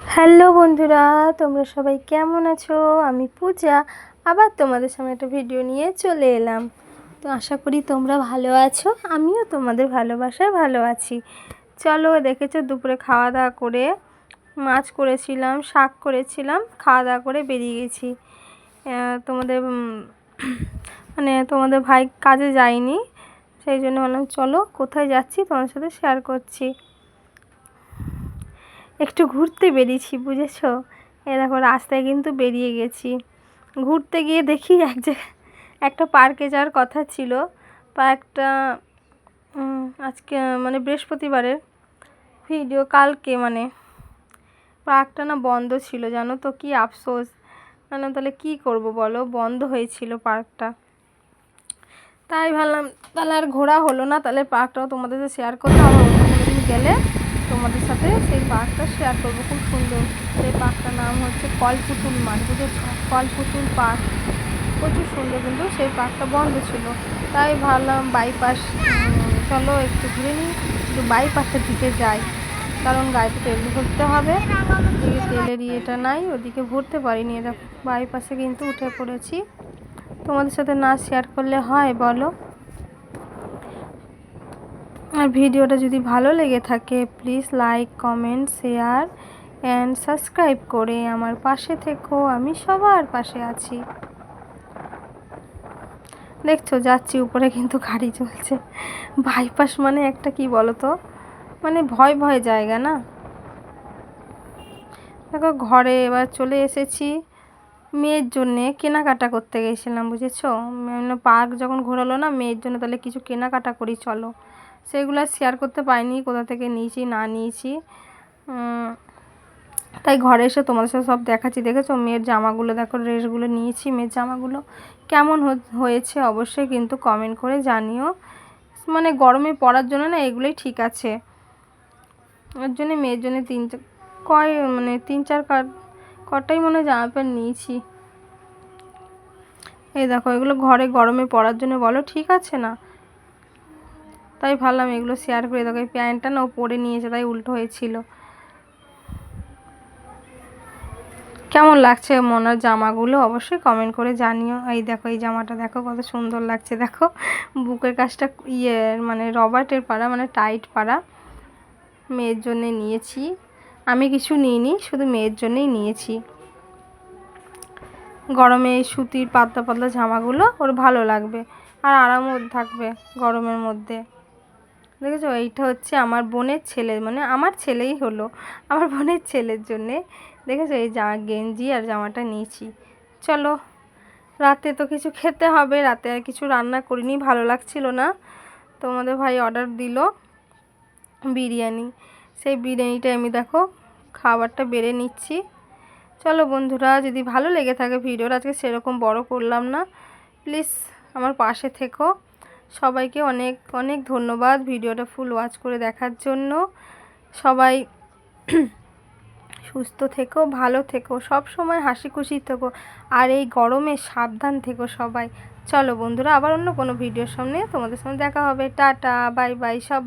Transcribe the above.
Hello বন্ধুরা, তোমরা সবাই কেমন আছো? আমি পূজা, আবার তোমাদের সামনে একটা ভিডিও নিয়ে চলে এলাম। তো আশা করি তোমরা ভালো আছো, আমিও তোমাদের ভালোবাসায় ভালো আছি। চলো, দেখেছ, দুপুরে খাওয়া দাওয়া করে মাছ করেছিলাম, শাক করেছিলাম, খাওয়া দাওয়া করে বেরিয়ে গেছি। তোমাদের মানে তোমাদের ভাই কাজে যায়নি, সেই জন্য বললাম, চলো, কোথায় যাচ্ছি? তোমার সাথে শেয়ার করছি। একটু ঘুরতে বেরিয়েছি, বুঝেছ? এ দেখো, রাস্তায় কিন্তু বেরিয়ে গেছি। ঘুরতে গিয়ে দেখি এক জায়গায় একটা পার্কে যাওয়ার কথা ছিল পার্কটা আজকে মানে বৃহস্পতিবারের ভিডিও, কালকে মানে। পার্কটা না বন্ধ ছিল, জানো তো? কি আফসোস। মানে তাহলে কি করব বলো? বন্ধ হয়েছিল পার্কটা। তাই ভাবলাম, তাহলে আর ঘোরা হলো না, তাহলে পার্কটাও তোমাদের শেয়ার কোনো দিন গেলে তোমাদের সাথে সেই পার্কটা শেয়ার করব। খুব সুন্দর। সেই পার্কটার নাম হচ্ছে কলপুতুল মাঠ, বুঝেছ? কলপুতুল পার্ক। প্রচুর সুন্দর কিন্তু সেই পার্কটা বন্ধ ছিল। তাই ভাবলাম বাইপাস চলো একটু ঘুরে নিই। একটু বাইপাসের দিকে যাই। কারণ গাড়িতে তেল ভরতে হবে। এদিকে তেলের ইয়েটা নাই, ওদিকে ভরতে পারিনি। এটা বাইপাসে কিন্তু উঠে পড়েছি। তোমাদের সাথে না শেয়ার করলে হয়, বলো? আর ভিডিওটা যদি ভালো লেগে থাকে please like comment share and subscribe করে আমার পাশে থেকো। আমি সবার পাশে আছি। দেখছ, যাচ্ছি, উপরে কিন্তু গাড়ি চলছে। বাইপাস মানে একটা কি বলো তো মানে ভয় ভয় জায়গা না? দেখো, ঘরে এবার চলে এসেছি। মেয়ের জন্যে কেনাকাটা করতে গেছিলাম, বুঝেছ? মানে পার্ক যখন ঘোরালো না, মেয়ের জন্য তাহলে কিছু কেনাকাটা করি, চলো। সেগুলো শেয়ার করতে পারিনি, কোথা থেকে নিয়েছি, না নিয়েছি। তাই ঘরে এসে তোমাদের সাথে সব দেখাচ্ছি। দেখেছ? মেয়ের জামাগুলো, দেখো ড্রেসগুলো নিয়েছি, মেয়ের জামাগুলো। কেমন হয়েছে অবশ্যই কিন্তু কমেন্ট করে জানিও। মানে গরমে পরার জন্য না এগুলোই ঠিক আছে। ওর জন্য মেয়ের জন্য তিন কয় মানে তিন, চার কার কটাই মনে হয় জামা প্যান্ট নিয়েছি। এই দেখো, এগুলো ঘরে গরমে পরার জন্য বলো, ঠিক আছে না? তাই ভাবলাম এগুলো শেয়ার করে দেখো এই প্যান্টটা না ও পরে নিয়েছে, তাই উল্টো হয়েছিল। কেমন লাগছে মনার জামাগুলো? অবশ্যই কমেন্ট করে জানিও। এই দেখো, এই জামাটা দেখো, কত সুন্দর লাগছে। দেখো, বুকের কাজটা ইয়ে মানে রবার্টের পাড়া মানে টাইট পাড়া। মেয়ের জন্যে নিয়েছি। আমি কিছু নিইনি, শুধু মেয়ের জন্যেই নিয়েছি। গরমে এই সুতির পাতলা পাতলা জামাগুলো, ওর ভালো লাগবে। আর আরামও থাকবে গরমের মধ্যে। দেখেছ? এইটা হচ্ছে আমার বোনের ছেলে মানে আমার ছেলেই হলো। আমার বোনের ছেলের জন্যে, দেখেছ? এই জামা, গেঞ্জি আর জামাটা নিয়েছি। চলো, রাতে তো কিছু খেতে হবে, রাতে আর কিছু রান্না করিনি, ভালো লাগছিল না। তোমাদের ভাই অর্ডার দিল বিরিয়ানি। সেই বিরিয়ানিটা আমি দেখো, খাবারটা বেড়ে নিচ্ছি। চলো বন্ধুরা, যদি ভালো লেগে থাকে ভিডিওটা, আজকে সেরকম বড় করলাম না। প্লিজ, আমার পাশে থেকো। সবাইকে অনেক অনেক ধন্যবাদ ভিডিওটা ফুল ওয়াচ করে দেখার জন্য। সবাই সুস্থ থেকো, ভালো থেকো, সব সময় হাসি খুশি থেকো, আর এই গরমে সাবধান থেকো সবাই। চলো বন্ধুরা, আবার অন্য কোনো ভিডিওর সামনে তোমাদের সামনে দেখা হবে। টাটা, বাই বাই, সব